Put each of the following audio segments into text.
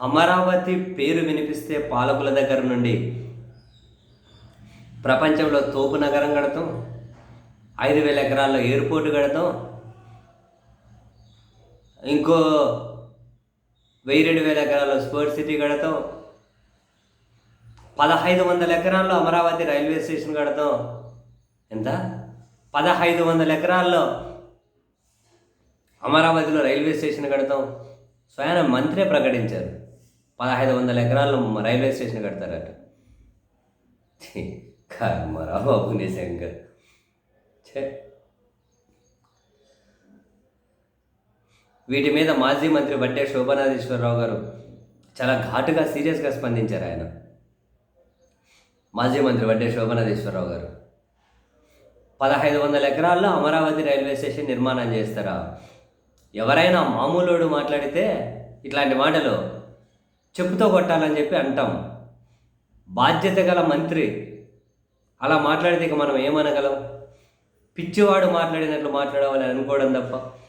అమరావతి పేరు వినిపిస్తే పాలకుల దగ్గర నుండి ప్రపంచంలో తోపు నగరం కడతాం ఐదు వేల ఎకరాల్లో ఎయిర్పోర్ట్ కడతాం ఇంకో వెయ్యి రెండు వేల ఎకరాల్లో స్పోర్ట్స్ సిటీ కడతాం పదహైదు వందల ఎకరాల్లో అమరావతి రైల్వే స్టేషన్ కడతాం. ఎంత? పదహైదు వందల ఎకరాల్లో అమరావతిలో రైల్వే స్టేషన్ కడతాం. స్వయాన మంత్రే ప్రకటించారు. పదహైదు వందల ఎకరాల్లో రైల్వే స్టేషన్ కడతారట. కర్మరా బాబు నిజంగా ఛే. వీటి మీద మాజీ మంత్రి బట్టే శోభనాధీశ్వరరావు గారు చాలా ఘాటుగా సీరియస్గా స్పందించారు ఆయన. మాజీ మంత్రి వడ్డే శోభనాధీశ్వరరావు గారు. పదహైదు వందల ఎకరాల్లో అమరావతి రైల్వే స్టేషన్ నిర్మాణం చేస్తారా? ఎవరైనా మామూలోడు మాట్లాడితే ఇట్లాంటి మాటలు చెప్పుతో కొట్టాలని చెప్పి అంటాం. బాధ్యత గల మంత్రి అలా మాట్లాడితే ఇక మనం ఏమనగలం? పిచ్చివాడు మాట్లాడినట్లు మాట్లాడవాలని అనుకోవడం తప్ప.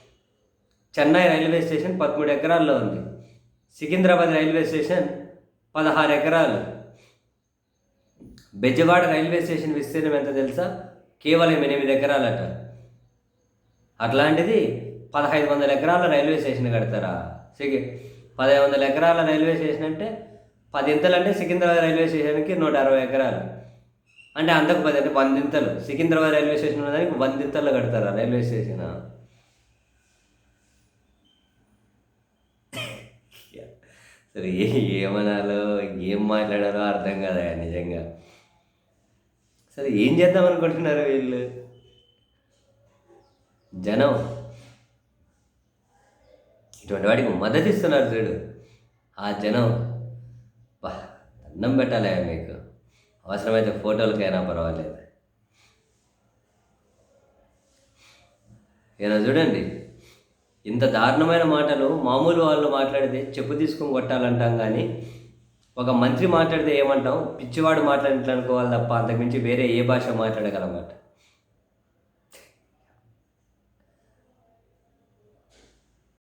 చెన్నై రైల్వే స్టేషన్ పదమూడు ఎకరాల్లో ఉంది. సికింద్రాబాద్ రైల్వే స్టేషన్ పదహారు ఎకరాలు. బెజవాడ రైల్వే స్టేషన్ విస్తీర్ణం ఎంత తెలుసా? కేవలం ఎనిమిది ఎకరాలట. అట్లాంటిది పదహైదు వందల ఎకరాల రైల్వే స్టేషన్ కడతారా? సిగి పదహైదు వందల ఎకరాల రైల్వే స్టేషన్ అంటే పది ఇంతలు అంటే సికింద్రాబాద్ రైల్వే స్టేషన్కి నూట అరవై ఎకరాలు. అంటే అంతకు పది అంటే వందింతలు. సికింద్రాబాద్ రైల్వే స్టేషన్ ఉన్నదానికి వందింతలు కడతారా రైల్వే స్టేషన్? సరే ఏమనాలో ఏం మాట్లాడారో అర్థం కదా నిజంగా? సరే ఏం చేద్దాం అనుకుంటున్నారు వీళ్ళు? జనం. ఇటువంటి వాడికి మద్దతు ఇస్తున్నారు చూడు. ఆ జనం బా అన్నం పెట్టాలి మీకు. అవసరమైతే ఫోటోలకైనా పర్వాలేదు. ఈయన చూడండి ఇంత దారుణమైన మాటలు మామూలు వాళ్ళు మాట్లాడితే చెప్పు తీసుకొని కొట్టాలంటాం కానీ ఒక మంత్రి మాట్లాడితే ఏమంటాం? పిచ్చివాడు మాట్లాడినట్లు అనుకోవాలి తప్ప అంతకుమించి వేరే ఏ భాష మాట్లాడగలమాట